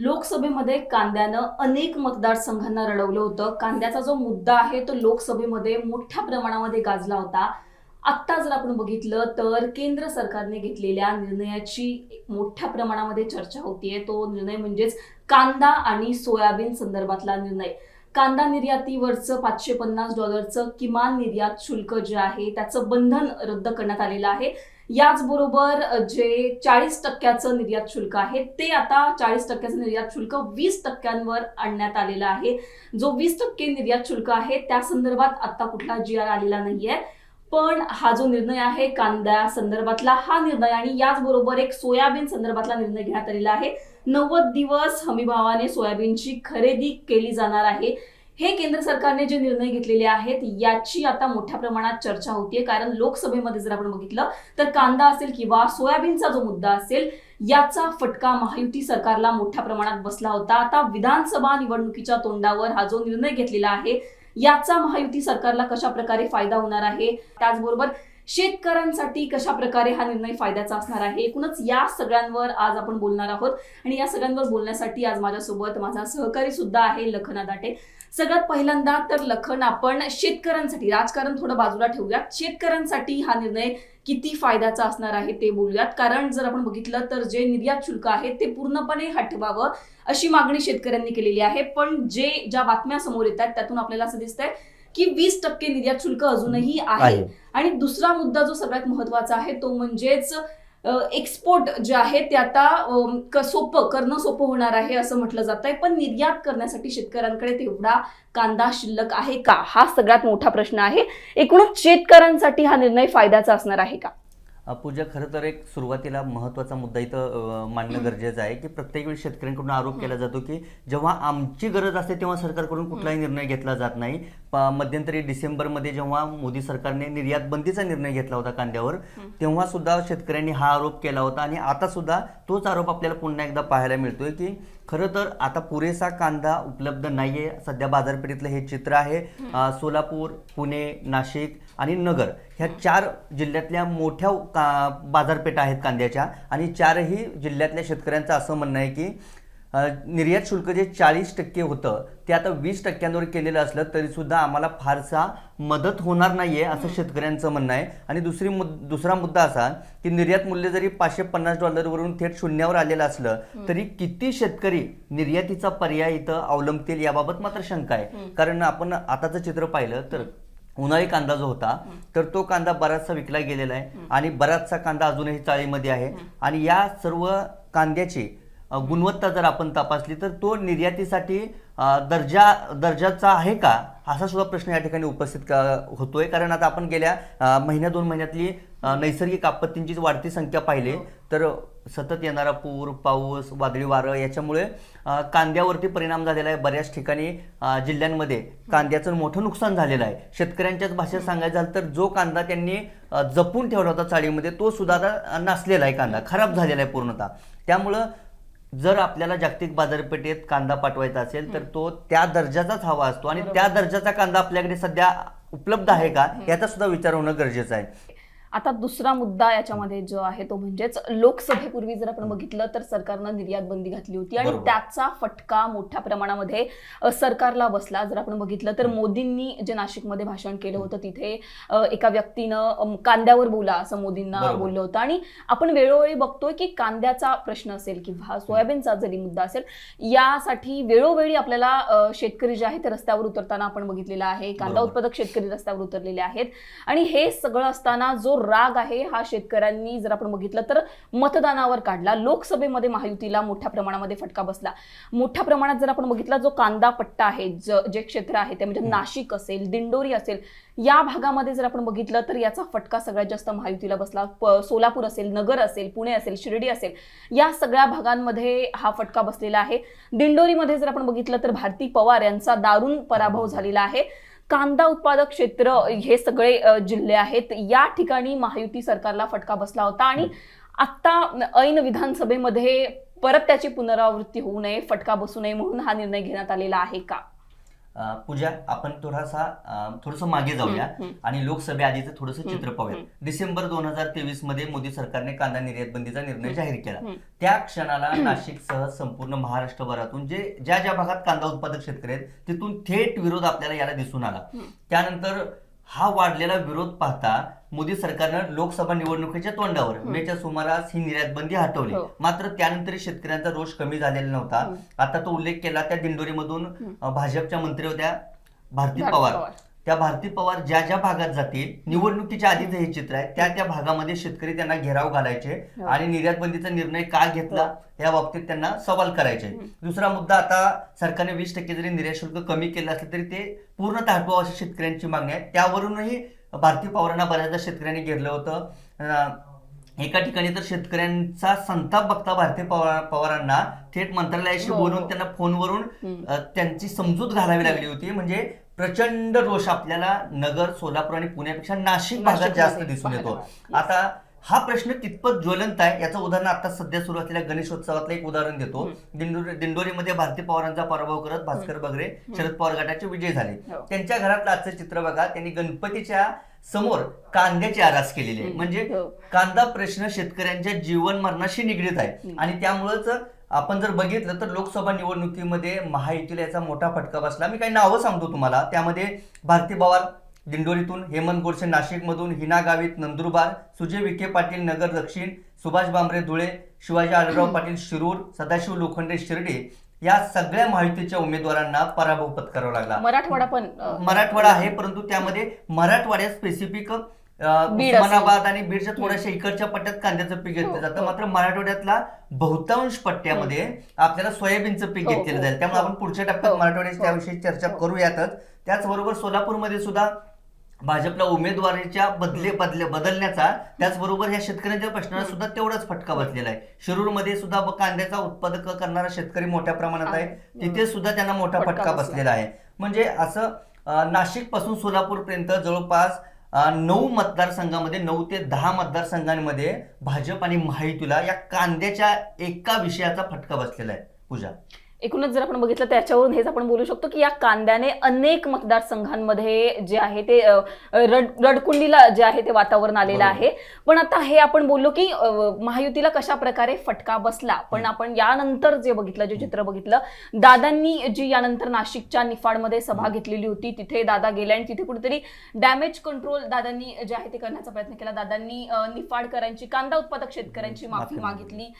लोकसभेमध्ये कांद्यानं अनेक मतदारसंघांना रडवलं होतं. कांद्याचा जो मुद्दा आहे तो लोकसभेमध्ये मोठ्या प्रमाणामध्ये गाजला होता. आत्ता जर आपण बघितलं तर केंद्र सरकारने घेतलेल्या निर्णयाची मोठ्या प्रमाणामध्ये चर्चा होतीये. तो निर्णय म्हणजेच कांदा आणि सोयाबीन संदर्भातला निर्णय. कांदा निर्यातीवरचं पाचशे पन्नास डॉलरचं किमान निर्यात शुल्क जे आहे त्याचं बंधन रद्द करण्यात आलेलं आहे. याचबरोबर जे चाळीस टक्क्याचं निर्यात शुल्क आहे ते आता चाळीस टक्क्याचं निर्यात शुल्क वीस टक्क्यांवर आणण्यात आलेलं आहे. जो वीस टक्के निर्यात शुल्क आहे त्या संदर्भात आता कुठला जी आर आलेला नाहीये. पण हा जो निर्णय आहे कांद्या संदर्भातला हा निर्णय आणि याचबरोबर एक सोयाबीन संदर्भातला निर्णय घेण्यात आलेला आहे. नव्वद दिवस हमीभावाने सोयाबीनची खरेदी केली जाणार आहे. हे केंद्र सरकारने जे निर्णय घेतलेले आहेत याची आता मोठ्या प्रमाणात चर्चा होतीये. कारण लोकसभेमध्ये जर आपण बघितलं तर कांदा असेल किंवा सोयाबीनचा जो मुद्दा असेल याचा फटका महायुती सरकारला मोठ्या प्रमाणात बसला होता. आता विधानसभा निवडणुकीच्या तोंडावर हा जो निर्णय घेतलेला आहे याचा महायुती सरकारला कशा प्रकारे फायदा होणार आहे? त्याचबरोबर शेतकऱ्यांसाठी कशा प्रकारे हा निर्णय फायद्याचा असणार आहे? एकूणच या सगळ्यांवर आज आपण बोलणार आहोत. आणि या सगळ्यांवर बोलण्यासाठी आज माझ्यासोबत माझा सहकारी सुद्धा आहे लखना दाटे. सगळ्यात पहिल्यांदा तर लखन आपण शेतकऱ्यांसाठी राजकारण थोडं बाजूला ठेवूयात. शेतकऱ्यांसाठी हा निर्णय किती फायद्याचा असणार आहे ते बोलूयात. कारण जर आपण बघितलं तर जे निर्यात शुल्क आहे ते पूर्णपणे हटवावं अशी मागणी शेतकऱ्यांनी केलेली आहे. पण जे ज्या बातम्या समोर येत आहेत त्यातून आपल्याला असं दिसतंय की वीस टक्के निर्यात शुल्क अजूनही आहे. आणि दुसरा मुद्दा जो सगळ्यात महत्त्वाचा आहे तो म्हणजेच एक्सपोर्ट जे आहे ते आता सोपं करणं सोपं होणार आहे असं म्हटलं जात आहे पण निर्यात करण्यासाठी शेतकऱ्यांकडे तेवढा कांदा शिल्लक आहे का? हा सगळ्यात मोठा प्रश्न आहे. एकूणच शेतकऱ्यांसाठी हा निर्णय फायद्याचा असणार आहे का? पूजा खरं तर एक सुरुवातीला महत्त्वाचा मुद्दा इथं मांडणं गरजेचं आहे की प्रत्येक वेळी शेतकऱ्यांकडून आरोप केला जातो की जेव्हा आमची गरज असते तेव्हा सरकारकडून कुठलाही निर्णय घेतला जात नाही. प- मध्यंतरी डिसेंबरमध्ये जेव्हा मोदी सरकारने निर्यात बंदीचा निर्णय घेतला होता कांद्यावर तेव्हा सुद्धा शेतकऱ्यांनी हा आरोप केला होता आणि आता सुद्धा तोच आरोप आपल्याला पुन्हा एकदा पाहायला मिळतोय की खरं तर आता पुरेसा कांदा उपलब्ध नाहीये. सध्या बाजारपेठेतलं हे चित्र आहे. सोलापूर पुणे नाशिक आणि नगर ह्या चार जिल्ह्यातल्या मोठ्या का बाजारपेठा आहेत कांद्याच्या. आणि चारही जिल्ह्यातल्या शेतकऱ्यांचं असं म्हणणं आहे की निर्यात शुल्क जे चाळीस टक्के होतं ते आता वीस टक्क्यांवर केलेलं असलं तरी सुद्धा आम्हाला फारसा मदत होणार नाहीये असं शेतकऱ्यांचं म्हणणं आहे. आणि दुसरी मुद दुसरा मुद्दा असा की निर्यात मूल्य जरी पाचशे पन्नास डॉलरवरून थेट शून्यावर आलेलं असलं तरी किती शेतकरी निर्यातीचा पर्याय इथं अवलंबतील याबाबत मात्र शंका आहे. कारण आपण आताचं चित्र पाहिलं तर उन्हाळी कांदा जो होता तर तो कांदा बराचसा विकला गेलेला आहे. आणि बराचसा कांदा अजूनही चाळीमध्ये आहे. आणि या सर्व कांद्याची गुणवत्ता जर आपण तपासली तर तो निर्यातीसाठी दर्जा दर्जाचा आहे का? असा सुद्धा प्रश्न या ठिकाणी उपस्थित का- होतोय. कारण आता आपण गेल्या महिन्या दोन महिन्यातली नैसर्गिक आपत्तींची वाढती संख्या पाहिली तर सतत येणारा पूर पाऊस वादळी वारं याच्यामुळे कांद्यावरती परिणाम झालेला आहे बऱ्याच ठिकाणी जिल्ह्यांमध्ये. कांद्याचं मोठं नुकसान झालेलं आहे. शेतकऱ्यांच्याच भाषेत सांगायचं झालं तर जो कांदा त्यांनी जपून ठेवला होता चाळीमध्ये तो सुद्धा आता नसलेला आहे कांदा. खराब झालेला आहे पूर्णतः. त्यामुळं जर आपल्याला जागतिक बाजारपेठेत कांदा पाठवायचा असेल तर तो त्या दर्जाचाच हवा असतो. आणि त्या दर्जाचा कांदा आपल्याकडे सध्या उपलब्ध आहे का याचा सुद्धा विचार होणं गरजेचं आहे. आता दुसरा मुद्दा याच्यामध्ये जो आहे तो म्हणजेच लोकसभेपूर्वी जर आपण बघितलं तर सरकारनं निर्यात बंदी घातली होती आणि. त्याचा फटका मोठ्या प्रमाणामध्ये सरकारला बसला. जर आपण बघितलं तर मोदींनी जे नाशिकमध्ये भाषण केलं होतं तिथे एका व्यक्तीनं कांद्यावर बोला असं मोदींना. बोललं होतं. आणि आपण वेळोवेळी बघतोय की कांद्याचा प्रश्न असेल किंवा सोयाबीनचा जरी मुद्दा असेल यासाठी वेळोवेळी आपल्याला शेतकरी जे आहे ते रस्त्यावर उतरताना आपण बघितलेला आहे. कांदा. उत्पादक शेतकरी रस्त्यावर उतरलेले आहेत. आणि हे सगळं असताना जो राग आहे हा शेतकऱ्यांनी जर आपण बघितलं तर मतदानावर काढला. लोकसभेमध्ये महायुतीला मोठ्या प्रमाणामध्ये फटका बसला. मोठ्या प्रमाणात जर आपण बघितला जो कांदा पट्टा आहे ज- क्षेत्र आहे ते म्हणजे नाशिक असेल दिंडोरी असेल या भागामध्ये जर आपण बघितलं तर याचा फटका सगळ्यात जास्त महायुतीला बसला. सोलापूर असेल नगर असेल पुणे असेल शिर्डी असेल या सगळ्या भागांमध्ये हा फटका बसलेला आहे. दिंडोरीमध्ये जर आपण बघितलं तर भारती पवार यांचा दारुण पराभव झालेला आहे. कांदा उत्पादक क्षेत्र हे सगळे जिल्हे आहेत. या ठिकाणी महायुती सरकारला फटका बसला होता आणि आत्ता ऐन विधानसभेमध्ये परत त्याची पुनरावृत्ती होऊ नये फटका बसू नये म्हणून हा निर्णय घेण्यात आलेला आहे का? पूजा आपण थोडासा थोडस मागे जाऊया. आणि लोकसभेआधीचं थोडंसं हम्म, चित्र पाहूया. डिसेंबर दोन हजार तेवीसमध्ये मोदी सरकारने कांदा निर्यात बंदीचा निर्णय जाहीर केला. त्या क्षणाला नाशिकसह संपूर्ण महाराष्ट्रभरातून जे ज्या ज्या भागात कांदा उत्पादक शेतकरी आहेत तिथून थेट विरोध आपल्याला याला दिसून आला. त्यानंतर हा वाढलेला विरोध पाहता मोदी सरकारनं लोकसभा निवडणुकीच्या तोंडावर. मेच्या सुमारास ही निर्यात बंदी हटवली हो. मात्र त्यानंतर शेतकऱ्यांचा रोष कमी झालेला नव्हता. आता तो उल्लेख केला त्या दिंडोरीमधून भाजपच्या मंत्री होत्या भारती पवार. त्या भारती पवार ज्या ज्या भागात जातील निवडणुकीच्या आधीच हे चित्र आहे त्या त्या भागामध्ये शेतकरी त्यांना घेराव घालायचे हो. आणि निर्यात बंदीचा निर्णय का घेतला या बाबतीत त्यांना सवाल करायचे. दुसरा मुद्दा आता सरकारने वीस टक्के जरी निर्यात शुल्क कमी केलं असलं तरी ते पूर्णतः हटवावं अशी शेतकऱ्यांची मागणी आहे. त्यावरूनही भारती पवारांना बऱ्याचदा शेतकऱ्यांनी घेरलं होतं. अं, एका ठिकाणी तर शेतकऱ्यांचा संताप बघता भारती पवार पवारांना. थेट मंत्रालयाशी हो, बोलून हो. त्यांना फोनवरून त्यांची समजूत घालावी लागली होती. म्हणजे प्रचंड रोष आपल्याला नगर सोलापूर आणि पुण्यापेक्षा नाशिक भागात जास्त दिसून येतो. आता हा प्रश्न कितपत ज्वलंत आहे याचं उदाहरण आता सध्या सुरू असलेल्या गणेशोत्सवातलं एक उदाहरण देतो. दिंडोरी दिंडोरीमध्ये भारती पवारांचा पराभव करत भास्कर बगरे शरद पवार गटाचे विजय झाले. हो. त्यांच्या घरातलं आजचं चित्र बघा. त्यांनी गणपतीच्या समोर कांद्याची आरास केलेली आहे. म्हणजे हो. कांदा प्रश्न शेतकऱ्यांच्या जीवन मरणाशी निगडीत आहे. आणि त्यामुळेच आपण जर बघितलं तर लोकसभा निवडणुकीमध्ये महायुतीला याचा मोठा फटका बसला मी काही नावं सांगतो तुम्हाला त्यामध्ये भारती पवार दिंडोरीतून हेमंत गोडसे नाशिकमधून हिना गावित नंदुरबार सुजय विखे पाटील नगर दक्षिण सुभाष बांबरे धुळे शिवाजी आढळराव पाटील शिरूर सदाशिव लोखंडे शिर्डे या सगळ्या महायुतीच्या उमेदवारांना पराभव पत्करावा लागला मराठवाडा पण मराठवाडा आहे परंतु त्यामध्ये मराठवाड्यात स्पेसिफिक उस्मानाबाद आणि बीडच्या थोड्याशा इकडच्या पट्ट्यात कांद्याचं पीक घेतलं हो, जातं हो. मात्र मराठवाड्यातला बहुतांश पट्ट्यामध्ये आपल्याला सोयाबीनचं पीक हो, घेतलेलं हो, जाईल त्यामुळे. आपण पुढच्या टप्प्यात मराठवाड्याच्या. त्याविषयी चर्चा. करूयातच त्याचबरोबर सोलापूरमध्ये सुद्धा भाजपला उमेदवारीच्या बदले बदले बदलण्याचा त्याचबरोबर या शेतकऱ्यांच्या प्रश्नाला सुद्धा तेवढाच फटका बसलेला आहे. शिरूरमध्ये सुद्धा कांद्याचा उत्पादक करणारा शेतकरी मोठ्या प्रमाणात आहे. तिथे सुद्धा त्यांना मोठा फटका फटका बसला. बसलेला आहे. म्हणजे असं नाशिकपासून सोलापूर पर्यंत जवळपास नऊ मतदारसंघामध्ये नऊ ते दहा मतदारसंघांमध्ये भाजप आणि महायुतीला या कांद्याच्या एका विषयाचा फटका बसलेला आहे. पूजा. एकूणच जर आपण बघितलं त्याच्यावरून हेच आपण बोलू शकतो की या कांद्याने अनेक मतदारसंघांमध्ये जे आहे ते रड रडकुंडीला जे आहे ते वातावरण आलेलं. आहे. पण आता हे आपण बोललो की महायुतीला कशा प्रकारे फटका बसला? पण आपण यानंतर जे बघितलं जे चित्र बघितलं दादांनी जी यानंतर नाशिकच्या निफाडमध्ये सभा घेतलेली होती तिथे दादा गेले आणि तिथे कुठेतरी डॅमेज कंट्रोल दादांनी जे आहे ते करण्याचा प्रयत्न केला. दादांनी निफाडकरांची कांदा उत्पादक शेतकऱ्यांची माफी मागितली.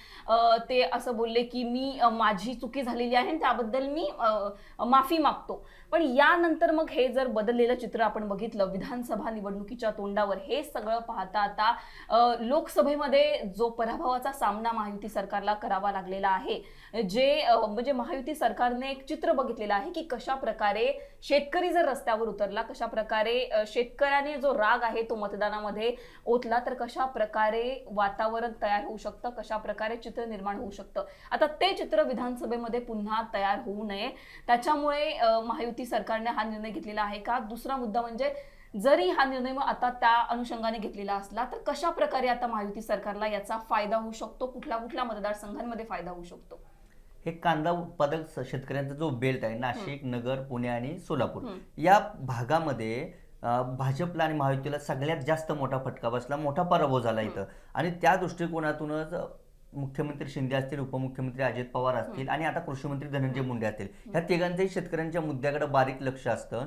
ते असं बोलले की मी माझी चुकी केलेली आहे आणि त्याबद्दल मी माफी मागतो. पण यानंतर मग हे जर बदललेलं चित्र आपण बघितलं विधानसभा निवडणुकीच्या तोंडावर हे सगळं पाहता आता लोकसभेमध्ये जो पराभवाचा सामना महायुती सरकारला करावा लागलेला आहे जे म्हणजे महायुती सरकारने एक चित्र बघितलेलं आहे की कशा प्रकारे शेतकरी जर रस्त्यावर उतरला कशा प्रकारे शेतकऱ्याने जो राग आहे तो मतदानामध्ये ओतला तर कशा प्रकारे वातावरण तयार होऊ शकतं? कशा प्रकारे चित्र निर्माण होऊ शकतं? आता ते चित्र विधानसभेमध्ये पुन्हा तयार होऊ नये. त्याच्यामुळे महायुती सरकारने हा निर्णय घेतलेला आहे का? दुसरा मुद्दा म्हणजे जरी हा निर्णय मग आता त्या अनुषंगाने घेतलेला असला तर कशा प्रकारे आता महायुती सरकारला याचा फायदा होऊ शकतो? कुठल्या कुठल्या मतदारसंघांमध्ये फायदा होऊ शकतो? हे कांदा उत्पादक शेतकऱ्यांचा जो बेल्ट आहे नाशिक नगर पुणे आणि सोलापूर. या भागामध्ये भाजपला आणि महायुतीला सगळ्यात जास्त मोठा फटका बसला मोठा पराभव झाला इथं. आणि त्या दृष्टिकोनातूनच मुख्यमंत्री शिंदे असतील उपमुख्यमंत्री अजित पवार असतील आणि आता कृषी मंत्री धनंजय मुंडे असतील. ह्या तिघांचंही शेतकऱ्यांच्या मुद्द्याकडे बारीक लक्ष असतं.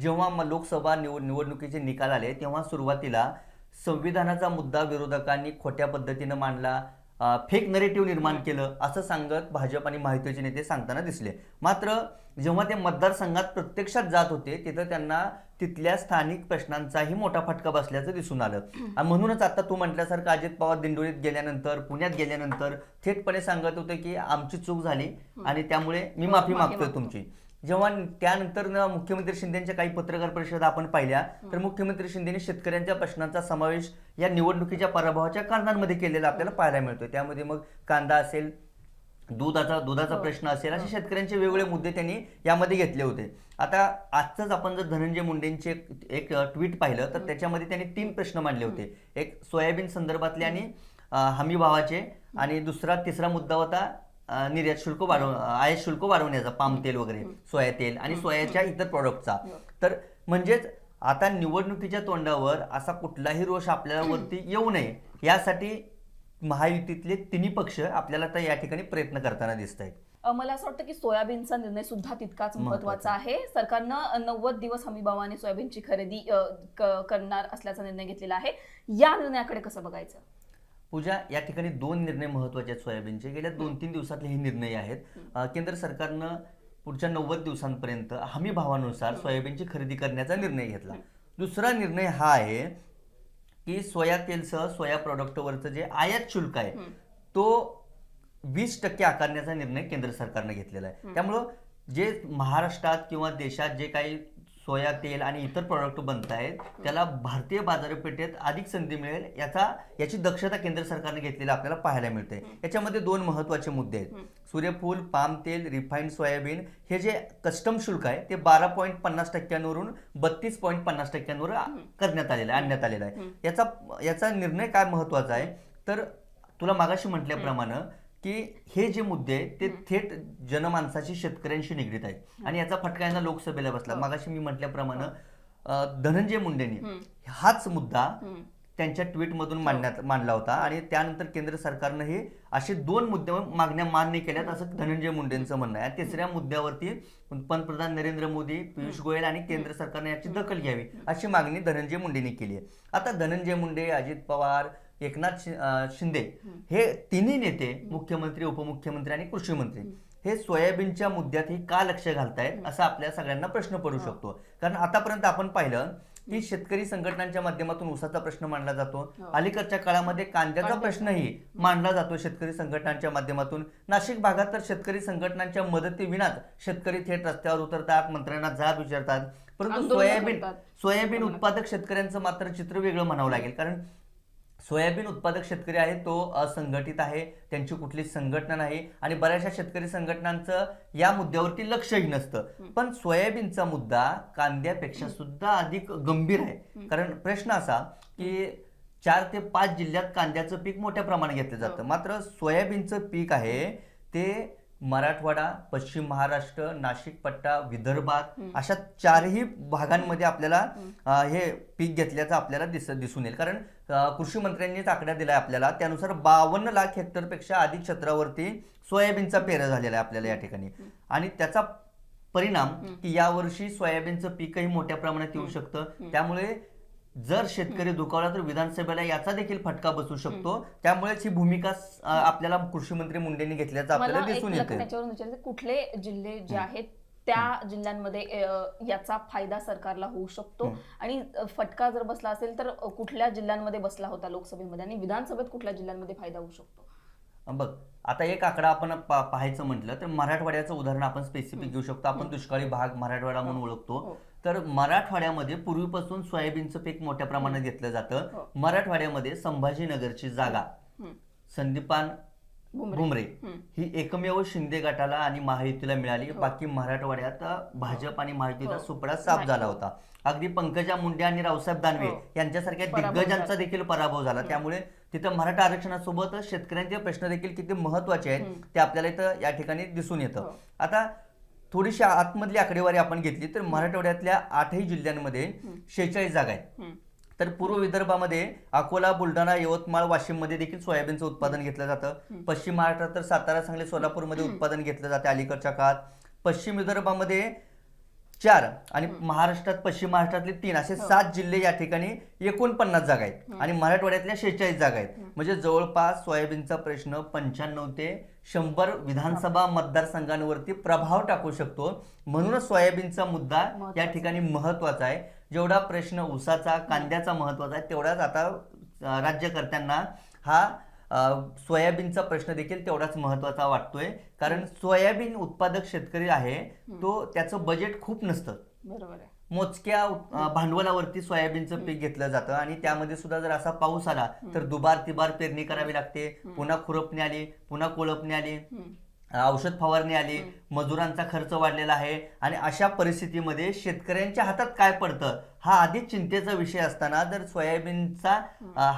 जेव्हा लोकसभा निवड निवडणुकीचे निकाल आले तेव्हा सुरुवातीला संविधानाचा मुद्दा विरोधकांनी खोट्या पद्धतीनं मांडला फेक नरेटिव्ह निर्माण केलं असं सांगत भाजप आणि महायुतीचे नेते सांगताना दिसले. मात्र जेव्हा ते मतदारसंघात प्रत्यक्षात जात होते तिथं त्यांना तिथल्या स्थानिक प्रश्नांचाही मोठा फटका बसल्याचं दिसून आलं. आणि म्हणूनच आता तू म्हटल्यासारखं अजित पवार दिंडोरीत गेल्यानंतर पुण्यात गेल्यानंतर थेटपणे सांगत होते की आमची चूक झाली आणि त्यामुळे मी माफी माफी मागतोय मागतो. तुमची. जेव्हा त्यानंतर न मुख्यमंत्री शिंदेच्या काही पत्रकार परिषद आपण पाहिल्या तर मुख्यमंत्री शिंदेने शेतकऱ्यांच्या प्रश्नांचा समावेश या निवडणुकीच्या पराभवाच्या कारणांमध्ये केलेला आपल्याला पाहायला मिळतोय. त्यामध्ये मग कांदा असेल दुधाचा दुधाचा हो. प्रश्न असेल असे शेतकऱ्यांचे वेगवेगळे मुद्दे त्यांनी यामध्ये घेतले होते. आता आजच आपण जर धनंजय मुंडेंचे एक- ट्विट पाहिलं तर त्याच्यामध्ये त्यांनी तीन प्रश्न मांडले होते. एक सोयाबीन संदर्भातले आणि हमी भावाचे आणि दुसरा तिसरा मुद्दा होता निर्यात शुल्क वाढव आयात शुल्क वाढवण्याचा पाम तेल वगैरे सोया तेल आणि सोयाच्या इतर प्रॉडक्टचा तर म्हणजेच आता निवडणुकीच्या तोंडावर असा कुठलाही रोष आपल्याला वरती येऊ नये यासाठी महायुतीतले तिन्ही पक्ष आपल्याला तर या ठिकाणी प्रयत्न करताना दिसत आहेत मला असं वाटतं की सोयाबीनचा निर्णय सुद्धा तितकाच महत्त्वाचा आहे. सरकारनं नव्वद दिवस हमीभावाने सोयाबीनची खरेदी करणार असल्याचा निर्णय घेतलेला आहे. या निर्णयाकडे कसं बघायचं? पूजा या ठिकाणी दोन निर्णय महत्त्वाचे आहेत सोयाबीनचे. गेल्या दोन तीन दिवसातले हे निर्णय आहेत. केंद्र सरकारनं पुढच्या नव्वद दिवसांपर्यंत हमी भावानुसार सोयाबीनची खरेदी करण्याचा निर्णय घेतला. दुसरा निर्णय हा आहे की सोया तेलसह सोया प्रॉडक्टवरचं जे आयात शुल्क आहे तो वीस टक्के आकारण्याचा निर्णय केंद्र सरकारनं घेतलेला आहे. त्यामुळं जे महाराष्ट्रात किंवा देशात जे काही सोया तेल आणि इतर प्रॉडक्ट बनत आहेत. त्याला भारतीय बाजारपेठेत अधिक संधी मिळेल याचा याची दक्षता केंद्र सरकारने घेतलेली आपल्याला पाहायला मिळते. याच्यामध्ये दोन महत्त्वाचे मुद्दे आहेत. सूर्यफूल पाम तेल रिफाईंड सोयाबीन हे जे कस्टम शुल्क आहे ते बारा पॉईंट पन्नास टक्क्यांवरून बत्तीस पॉईंट पन्नास टक्क्यांवर करण्यात आलेलं आहे आणण्यात आलेला आहे. याचा याचा निर्णय काय महत्त्वाचा आहे? तर तुला मागाशी म्हटल्याप्रमाणे की हे जे मुद्दे आहेत ते थेट जनमानसाशी शेतकऱ्यांशी निगडीत आहेत. आणि याचा फटका यांना लोकसभेला बसला. मागाशी मी म्हटल्याप्रमाणे अं, धनंजय मुंडेंनी हाच मुद्दा त्यांच्या ट्विटमधून मांडण्यात मांडला होता. आणि त्यानंतर केंद्र सरकारनं हे असे दोन मुद्दे मागण्या मान्य केल्यात असं धनंजय मुंडेंचं म्हणणं आहे. आणि तिसऱ्या मुद्द्यावरती पंतप्रधान नरेंद्र मोदी पियुष गोयल आणि केंद्र सरकारने याची दखल घ्यावी अशी मागणी धनंजय मुंडेंनी केली आहे. आता धनंजय मुंडे अजित पवार एकनाथ शिंदे हे. तिन्ही नेते मुख्यमंत्री उपमुख्यमंत्री आणि कृषी मंत्री हे. सोयाबीनच्या मुद्द्यात हे का लक्ष घालतायत असा आपल्या सगळ्यांना प्रश्न पडू शकतो. कारण आतापर्यंत आपण पाहिलं की शेतकरी संघटनांच्या माध्यमातून ऊसाचा प्रश्न मांडला जातो. अलीकडच्या काळामध्ये कांद्याचा प्रश्नही मांडला जातो शेतकरी संघटनांच्या माध्यमातून. नाशिक भागात तर शेतकरी संघटनांच्या मदतीविनाच शेतकरी थेट रस्त्यावर उतरतात मंत्र्यांना जाब विचारतात. परंतु सोयाबीन. सोयाबीन उत्पादक शेतकऱ्यांचं मात्र चित्र वेगळं म्हणावं लागेल. कारण सोयाबीन उत्पादक शेतकरी आहे तो असंघटित आहे त्यांची कुठलीच संघटना नाही आणि बऱ्याचशा शेतकरी संघटनांचं या मुद्द्यावरती लक्षही नसतं. पण सोयाबीनचा मुद्दा कांद्यापेक्षा सुद्धा अधिक गंभीर आहे. कारण प्रश्न असा की चार ते पाच जिल्ह्यात कांद्याचं पीक मोठ्या प्रमाणात घेतलं जातं. मात्र सोयाबीनचं पीक आहे ते मराठवाडा पश्चिम महाराष्ट्र नाशिक पट्टा विदर्भात अशा चारही भागांमध्ये आपल्याला हे पीक घेतल्याचं आपल्याला दिस दिसून येईल. कारण कृषी मंत्र्यांनीच आकडा दिलाय आपल्याला त्यानुसार बावन्न लाख हेक्टरपेक्षा अधिक क्षेत्रावरती सोयाबीनचा पेरा झालेला आहे आपल्याला या ठिकाणी. आणि त्याचा परिणाम की यावर्षी सोयाबीनचं पीकही मोठ्या प्रमाणात येऊ शकतं. त्यामुळे जर शेतकरी दुखावला तर विधानसभेला याचा देखील फटका बसू शकतो. त्यामुळेच ही भूमिका स- अं, आपल्याला कृषी मंत्री मुंडेंनी घेतल्याचं मला आपल्याला एक दिसून येते विचारायचं कुठले जिल्हे जे आहेत त्या जिल्ह्यांमध्ये अ, याचा फायदा सरकारला होऊ शकतो? आणि अ, फटका जर बसला असेल तर अ, कुठल्या जिल्ह्यांमध्ये बसला होता लोकसभेमध्ये? आणि विधानसभेत कुठल्या जिल्ह्यांमध्ये फायदा होऊ शकतो? बघ आता एक आकडा आपण पा- पाहायचं म्हटलं तर मराठवाड्याचं उदाहरण आपण स्पेसिफिक घेऊ शकतो. आपण दुष्काळी भाग मराठवाडा म्हणून ओळखतो. हो. तर मराठवाड्यामध्ये पूर्वीपासून सोयाबीनचं पीक मोठ्या प्रमाणात घेतलं हो. जातं मराठवाड्यामध्ये संभाजीनगरची जागा. संदीपान हम्म. ही एकमेव शिंदे गटाला आणि महायुतीला मिळाली बाकी मराठवाड्यात भाजप आणि महायुतीचा हो. सुपडा साफ झाला होता अगदी पंकजा मुंडे आणि रावसाहेब दानवे हो. यांच्यासारख्या दिग्गजांचा. देखील पराभव झाला त्यामुळे तिथं मराठा आरक्षणासोबत शेतकऱ्यांचे प्रश्न देखील किती महत्त्वाचे आहेत ते आपल्याला इथं या ठिकाणी दिसून येतं हो. आता थोडीशी आतमधली आकडेवारी आपण घेतली तर मराठवाड्यातल्या आठही जिल्ह्यांमध्ये शेहेचाळीस जागा आहेत. तर पूर्व विदर्भामध्ये अकोला बुलढाणा यवतमाळ वाशिममध्ये देखील सोयाबीनचं उत्पादन घेतलं जातं. पश्चिम महाराष्ट्रात तर सातारा सांगली सोलापूरमध्ये उत्पादन घेतलं जाते अलीकडच्या काळात. पश्चिम विदर्भामध्ये चार आणि महाराष्ट्रात पश्चिम महाराष्ट्रातले तीन असे सात जिल्हे या ठिकाणी एकोणपन्नास जागा आहेत. आणि मराठवाड्यातल्या शेहेचाळीस जागा आहेत. म्हणजे जवळपास सोयाबीनचा प्रश्न पंच्याण्णव ते शंभर विधानसभा मतदारसंघांवरती प्रभाव टाकू शकतो. म्हणूनच सोयाबीनचा मुद्दा या ठिकाणी महत्त्वाचा आहे. जेवढा प्रश्न ऊसाचा कांद्याचा महत्त्वाचा आहे तेवढाच आता राज्यकर्त्यांना हा सोयाबीनचा प्रश्न देखील तेवढाच महत्त्वाचा वाटतोय. कारण सोयाबीन उत्पादक शेतकरी आहे तो त्याचं बजेट खूप नसतं. बरोबर आहे. मोजक्या भांडवलावरती सोयाबीनचं पीक घेतलं जातं आणि त्यामध्ये सुद्धा जर असा पाऊस आला तर दुबार तिबार पेरणी करावी लागते. पुन्हा खुरपणी आली पुन्हा कोळपणी आली औषध फवारणी आली मजुरांचा खर्च वाढलेला आहे आणि अशा परिस्थितीमध्ये शेतकऱ्यांच्या हातात काय पडतं हा अधिक चिंतेचा विषय असताना जर सोयाबीनचा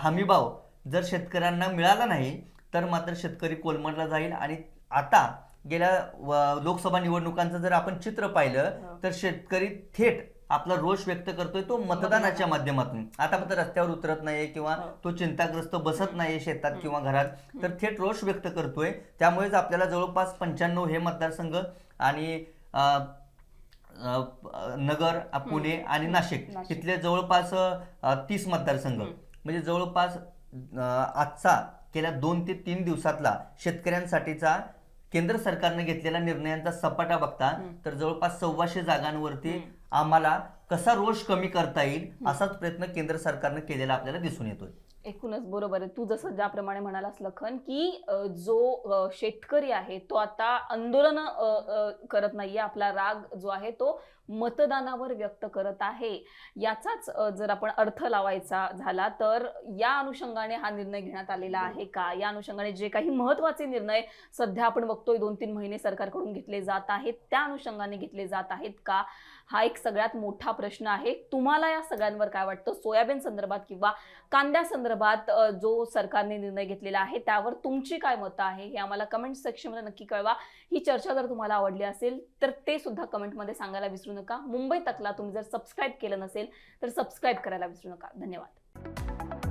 हमीभाव जर शेतकऱ्यांना मिळाला नाही तर मात्र शेतकरी कोलमडला जाईल. आणि आता गेल्या लोकसभा निवडणुकांचं जर आपण चित्र हो. पाहिलं तर शेतकरी थेट आपला रोष व्यक्त करतोय तो मतदानाच्या माध्यमातून. आता फक्त रस्त्यावर उतरत नाहीये किंवा हो. तो चिंताग्रस्त बसत नाहीये शेतात किंवा घरात तर थेट रोष व्यक्त करतोय. त्यामुळेच आपल्याला जवळपास पंच्याण्णव हे मतदारसंघ आणि नगर पुणे आणि नाशिक. इथले जवळपास तीस मतदारसंघ. म्हणजे जवळपास आजचा गेल्या दोन ते तीन दिवसातला शेतकऱ्यांसाठीचा केंद्र सरकारने घेतलेल्या निर्णयांचा सपाटा बघता तर जवळपास सव्वाशे जागांवरती आम्हाला कसा रोष कमी करता येईल असाच प्रयत्न केंद्र सरकारने केलेला आपल्याला दिसून येतोय. एकूणच बरोबर आहे. तू जसं ज्याप्रमाणे म्हणालास लखन की जो शेतकरी आहे तो आता आंदोलन करत नाहीये. आपला राग जो आहे तो मतदानावर व्यक्त करत आहे. याचाच जर आपण अर्थ लावायचा झाला तर या अनुषंगाने हा निर्णय घेण्यात आलेला आहे का? या अनुषंगाने जे काही महत्त्वाचे निर्णय सध्या आपण बघतोय दोन तीन महिने सरकारकडून घेतले जात आहेत त्या अनुषंगाने घेतले जात आहेत का? हा एक सगळ्यात मोठा प्रश्न आहे. तुम्हाला या सगळ्यांवर काय वाटतं? सोयाबीन संदर्भात किंवा कांद्या संदर्भात जो सरकारने निर्णय घेतलेला आहे त्यावर तुमची काय मतं आहे? हे आम्हाला कमेंट सेक्शनमध्ये नक्की कळवा. ही चर्चा जर तुम्हाला आवडली असेल तर ते सुद्धा कमेंटमध्ये सांगायला विसरू नका. मुंबई तकला तुम्ही जर सबस्क्राईब केलं नसेल तर सबस्क्राईब करायला विसरू नका. धन्यवाद.